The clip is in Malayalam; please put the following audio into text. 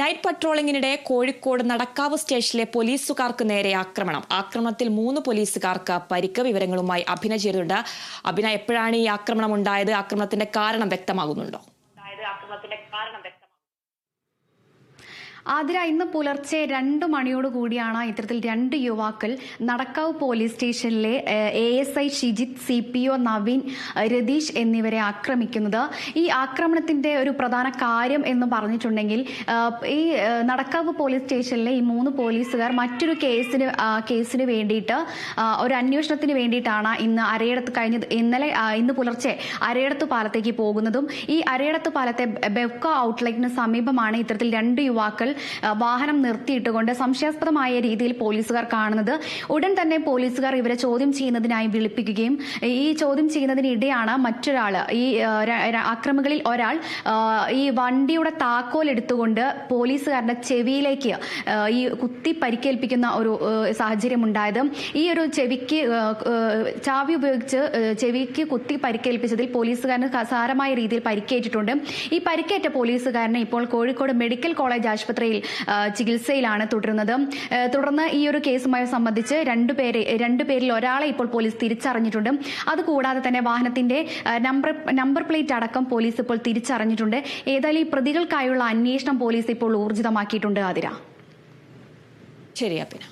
നൈറ്റ് പട്രോളിംഗിനിടെ കോഴിക്കോട് നടക്കാവ് സ്റ്റേഷനിലെ പോലീസുകാർക്ക് നേരെ ആക്രമണം. ആക്രമണത്തിൽ മൂന്ന് പോലീസുകാർക്ക് പരിക്ക് വിവരങ്ങളുമായി അഭിനയ ചേരുന്നുണ്ട് അഭിന എപ്പോഴാണ് ഈ ആക്രമണം ഉണ്ടായത്? ആക്രമണത്തിന്റെ കാരണം വ്യക്തമാകുന്നുണ്ടോ? ആതിര ഇന്ന് പുലർച്ചെ രണ്ട് മണിയോട് കൂടിയാണ് ഇത്തരത്തിൽ രണ്ട് യുവാക്കൾ നടക്കാവ് പോലീസ് സ്റ്റേഷനിലെ A S I Shijith C P O Naveen Ratheesh എന്നിവരെ ആക്രമിക്കുന്നത്. ഈ ആക്രമണത്തിന്റെ ഒരു പ്രധാന കാര്യം എന്ന് പറഞ്ഞിട്ടുണ്ടെങ്കിൽ ഈ നടക്കാവ് പോലീസ് സ്റ്റേഷനിലെ ഈ മൂന്ന് പോലീസുകാർ മറ്റൊരു കേസിന് കേസിന് വേണ്ടിയിട്ട് ഒരു അന്വേഷണത്തിന് വേണ്ടിയിട്ടാണ് ഇന്ന് അരയിടത്ത് കഴിഞ്ഞത്. ഇന്നലെ ഇന്ന് പുലർച്ചെ അരയിടത്ത് പാലത്തേക്ക് പോകുന്നതും ഈ അരയിടത്ത് പാലത്തെ ബെവ്ക ഔട്ട്ലെറ്റിന് സമീപമാണ് ഇത്തരത്തിൽ രണ്ട് യുവാക്കൾ വാഹനം നിർത്തിയിട്ടുകൊണ്ട് സംശയാസ്പദമായ രീതിയിൽ പോലീസുകാർ കാണുന്നത്. ഉടൻ തന്നെ പോലീസുകാർ ഇവരെ ചോദ്യം ചെയ്യുന്നതിനായി വിളിപ്പിക്കുകയും ഈ ചോദ്യം ചെയ്യുന്നതിനിടെയാണ് മറ്റൊരാൾ ഈ അക്രമികളിൽ ഒരാൾ ഈ വണ്ടിയുടെ താക്കോൽ എടുത്തുകൊണ്ട് പോലീസുകാരന്റെ ചെവിയിലേക്ക് ഈ കുത്തി പരിക്കേൽപ്പിക്കുന്ന ഒരു സാഹചര്യം ഉണ്ടായത്. ഈ ഒരു ചെവിക്ക് ചാവി ഉപയോഗിച്ച് ചെവിക്ക് കുത്തി പരിക്കേൽപ്പിച്ചതിൽ പോലീസുകാരന് സാരമായ രീതിയിൽ പരിക്കേറ്റിട്ടുണ്ട്. ഈ പരിക്കേറ്റ പോലീസുകാരനെ ഇപ്പോൾ കോഴിക്കോട് മെഡിക്കൽ കോളേജ് ആശുപത്രിയിൽ ആ, ചികിത്സയിലാണ് തുടരുന്നത്. തുടർന്ന് ഈ ഒരു കേസുമായി സംബന്ധിച്ച് രണ്ടുപേരെ രണ്ടുപേരിൽ ഒരാളെ ഇപ്പോൾ പോലീസ് തിരിച്ചറിഞ്ഞിട്ടുണ്ട്. അതുകൂടാതെ തന്നെ വാഹനത്തിന്റെ നമ്പർ നമ്പർ പ്ലേറ്റ് അടക്കം പോലീസ് ഇപ്പോൾ തിരിച്ചറിഞ്ഞിട്ടുണ്ട്. ഏതായാലും ഈ പ്രതികൾക്കായുള്ള അന്വേഷണം പോലീസ് ഇപ്പോൾ ഊർജിതമാക്കിയിട്ടുണ്ട് ആതിര. ശരി അഭിന.